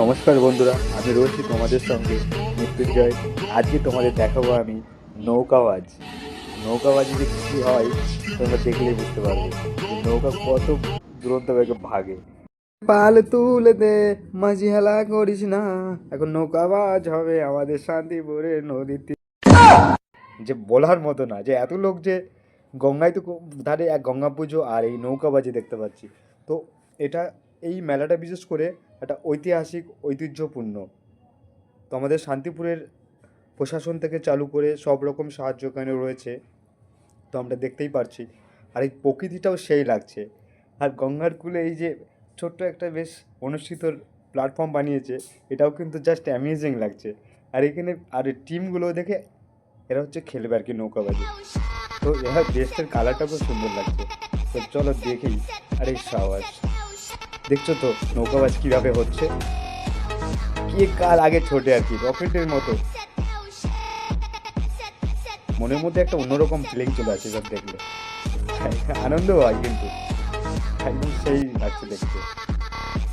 নমস্কার বন্ধুরা আমি রয়েছি তোমাদের সঙ্গে মৃত্যুঞ্জয় আজকে তোমাদের দেখাবো আমি নৌকাবাজ নৌকাবাজি যে কী হয় তোমরা দেখলেই বুঝতে পারবে। নৌকা কত দুরন্ত বেগে ভাগে। পাল তুলে দে মাঝি হেলা করিস না। এখন নৌকাবাজ হবে আমাদের শান্তিপুরের নদীতে। যে বলার মতো না যে এত লোক যে গঙ্গায় তো ধারে এক গঙ্গা পুজো আর এই নৌকাবাজি দেখতে পাচ্ছি। তো এটা এই মেলাটা বিশেষ করে একটা ঐতিহাসিক, ঐতিহ্যপূর্ণ। তো আমাদের শান্তিপুরের প্রশাসন থেকে চালু করে সব রকম সাহায্য এখানে রয়েছে। তো আমরা দেখতেই পারছি। আর এই প্রকৃতিটাও সেই লাগছে। আর গঙ্গার কূলে এই যে ছোট্ট একটা বেশ অনুষ্ঠিত প্ল্যাটফর্ম বানিয়েছে, এটাও কিন্তু জাস্ট অ্যামেজিং লাগছে। আর এখানে, আর টিমগুলো দেখে এরা হচ্ছে খেলবে আর কি নৌকাবাজি তো এরা ড্রেসটার কালারটা খুব সুন্দর লাগছে। তো চলো দেখি এই সাবাস। দেখছ তো নৌকাবাজ কীভাবে হচ্ছে? কে কার আগে ছোটে আর কি, রকেটের মতো। মনের মধ্যে একটা অন্যরকম ফিলিং চলে আসে সব দেখলে। আনন্দ হয় কিন্তু। একদম সেই লাগছে দেখতে।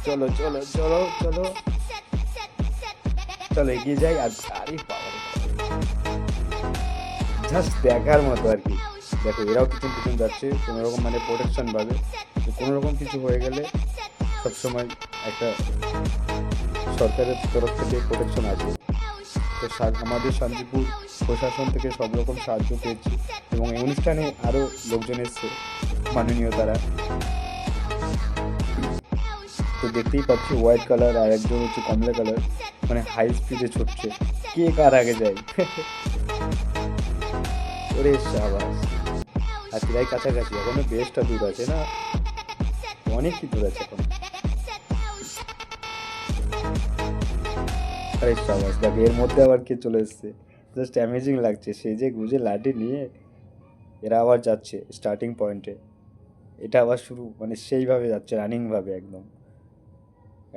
চলো চলো চলো চলো। চলো, এগিয়ে যাই আর আরে জাস্ট দেখার মতো আর কি। দেখো, এরাও পিছন পিছন যাচ্ছে কোনো রকম মানে প্রোটেকশন পাবে। কোনো রকম কিছু হয়ে গেলে সবসময় একটা সরকারের তরফ থেকে প্রোটেকশন আছে। তো আমাদের শান্তিপুর প্রশাসন থেকে সব রকম সাহায্য পেয়েছি এবং এই অনুষ্ঠানে আরও লোকজন এসছে, মাননীয় তারা। তো দেখতেই পাচ্ছি হোয়াইট কালার আর একজন হচ্ছে কমলা কালার মানে হাই স্পিডে ছুটছে। কে কার আগে যায়? ওরে সাবাস। আর প্রায় কাছাকাছি, এখনও বেশটা দূর আছে না? অনেকই দূর আছে এখন। আরে সাবাস দেখ, এর মধ্যে আবার কে চলে এসছে? জাস্ট অ্যামেজিং লাগছে। সে যে গুজে লাঠি নিয়ে এরা আবার যাচ্ছে স্টার্টিং পয়েন্টে এটা আবার শুরু মানে সেইভাবে যাচ্ছে রানিংভাবে একদম।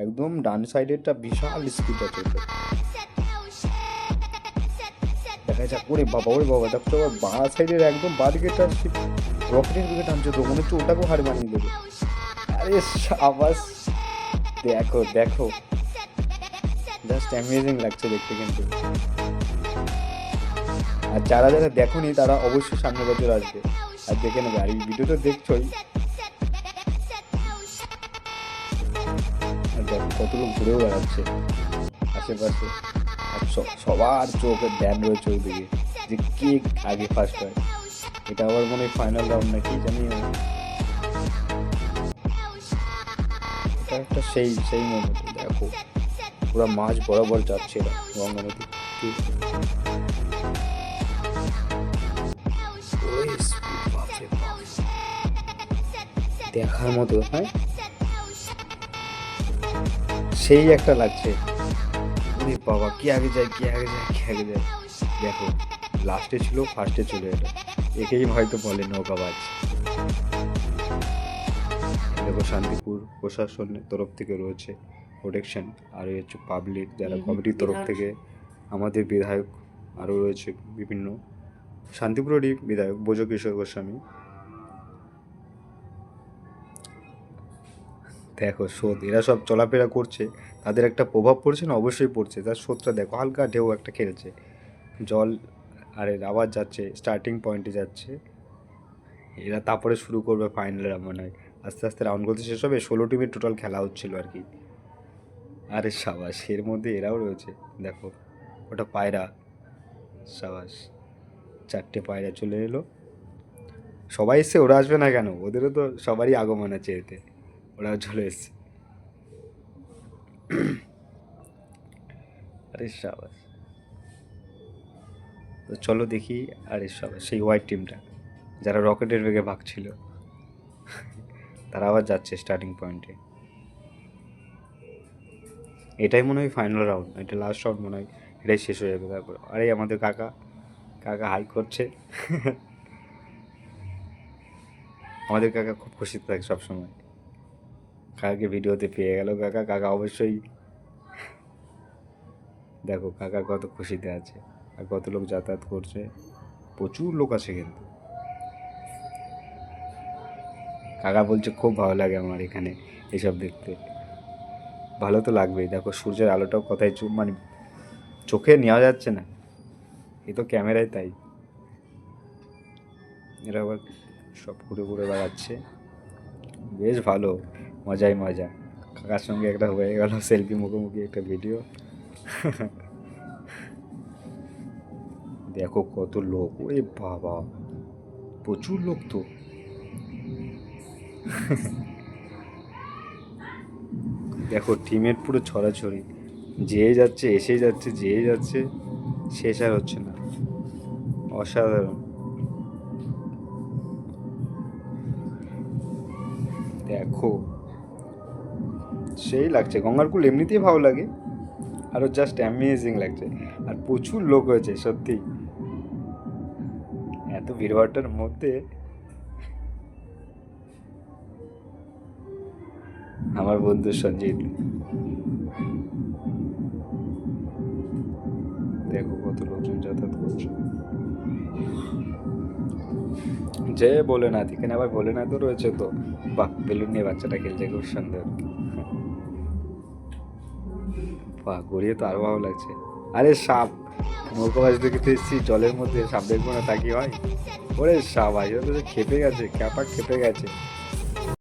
একদম ডান সাইডেরটা বিশাল স্পিড আছে দেখা যাক, ওরে বাবা ওরে বাবা, দেখো তো বাঁ সাইডের একদম বাঁ দিকেটা রকেটের দিকে টানছে তো, মনে হচ্ছে ওটাকেও হার মানিয়ে দেবে। আরে সাবাস। দেখো দেখো। জাস্ট অ্যামেজিং লাগছে দেখতে কিন্তু। আর যারা যারা দেখোনি, তারা অবশ্যই সামনে বছর আসবে। আর দেখে নেবে। আর এই ভিডিও তো দেখছোই। কত লোক ঘুরেও বেড়াচ্ছে। আশেপাশে। সবার চোখের ধ্যান রয়েছে ওইদিকে। যে কে আগে ফার্স্ট হয়। এটা আবার মনে হয় ফাইনাল রাউন্ড নাকি, জানি একটা সেই সেই মোমেন্ট দেখো। পুরো মাছ বরাবর যাচ্ছে গঙ্গা নদী। দেখার মতো হ্যাঁ? সেই একটা লাগছে। বাবা, কি আগে যায়, কি আগে যায়, কি আগে যায়। দেখো, লাস্টে ছিল, ফার্স্টে চলে এলো। একেই হয়তো বলে নৌকাবাজ দেখো শান্তিপুর প্রশাসনের তরফ থেকে রয়েছে। প্রোটেকশন আর এই হচ্ছে পাবলিক যারা কমিটির তরফ থেকে আমাদের বিধায়ক আরও রয়েছে বিভিন্ন। শান্তিপুরেরই বিধায়ক বোজ কিশোর গোস্বামী। দেখো স্রোত এরা সব চলাফেরা করছে তাদের একটা প্রভাব পড়ছে না? অবশ্যই পড়ছে তার স্রোতটা দেখো হালকা ঢেউ একটা খেলছে। জল আর আবার যাচ্ছে স্টার্টিং পয়েন্টে যাচ্ছে। এরা তারপরে শুরু করবে ফাইনাল মনে হয়। আস্তে আস্তে রাউন্ড করতে শেষ হবে ষোলো টিমের টোটাল খেলা হচ্ছিল আর কি। আরে সাবাস, এর মধ্যে এরাও রয়েছে। দেখো, ওটা পায়রা। সাবাস, চারটে পায়রা চলে এলো। সবাই এসছে ওরা আসবে না কেন? ওদেরও তো সবারই আগমন আছে এতে। ওরাও চলে এসছে। আরে সাবাস। তো চলো দেখি, আরে সাবাস, সেই হোয়াইট টিমটা যারা রকেটের বেগে ভাগছিল, তারা আবার যাচ্ছে স্টার্টিং পয়েন্টে এটাই মনে হয় ফাইনাল রাউন্ড এটা লাস্ট রাউন্ড মনে হয়, এটাই শেষ হয়ে যাবে তারপর। আরে আমাদের কাকা কাকা হাই করছে। আমাদের কাকা খুব খুশিতে থাকে সবসময়। কাকাকে ভিডিওতে পেয়ে গেল কাকা কাকা অবশ্যই। দেখো, কাকা কত খুশিতে আছে আর কত লোক যাতায়াত করছে। প্রচুর লোক আছে কিন্তু। কাকা বলছে, খুব ভালো লাগে আমার এখানে এসব দেখতে। ভালো তো লাগবেই। দেখো, সূর্যের আলোটাও কোথায় মানে চোখে নেওয়া যাচ্ছে না। এ তো ক্যামেরায় তাই। এরা আবার সব ঘুরে ঘুরে বেড়াচ্ছে। বেশ ভালো, মজাই মজা। কাকার সঙ্গে একটা হয়ে গেল সেলফি মুখোমুখি একটা ভিডিও। দেখো কত লোক, ওরে বাবা। প্রচুর লোক তো। দেখো, টিমের পুরো ছড়াছড়ি। যে যাচ্ছে, এসে যাচ্ছে, যে যাচ্ছে, শেষ আর হচ্ছে না। অসাধারণ। দেখো, সেই লাগছে। গঙ্গার কুল এমনিতেই ভালো লাগে আরও জাস্ট অ্যামেজিং লাগছে। আর প্রচুর লোক হয়েছে, সত্যি। এত ভিড়ভাড়টার মধ্যে আমার বন্ধু সঞ্জিত। দেখো কত লোকজন যাতায়াত করছে। যে বলে না, এখানে আবার বলে না তো রয়েছে তো। বাহ, বেলুন নিয়ে বাচ্চাটা খেলছে, খুব সুন্দর। বাহ, গড়িয়ে তো আরও ভালো লাগছে। আরে সাপ, নৌকা বাজ দেখতে এসেছি, জলের মধ্যে সাপ দেখব না তা কি হয়? ওরে সাপ আজ খেপে গেছে ক্যাপা খেপে গেছে।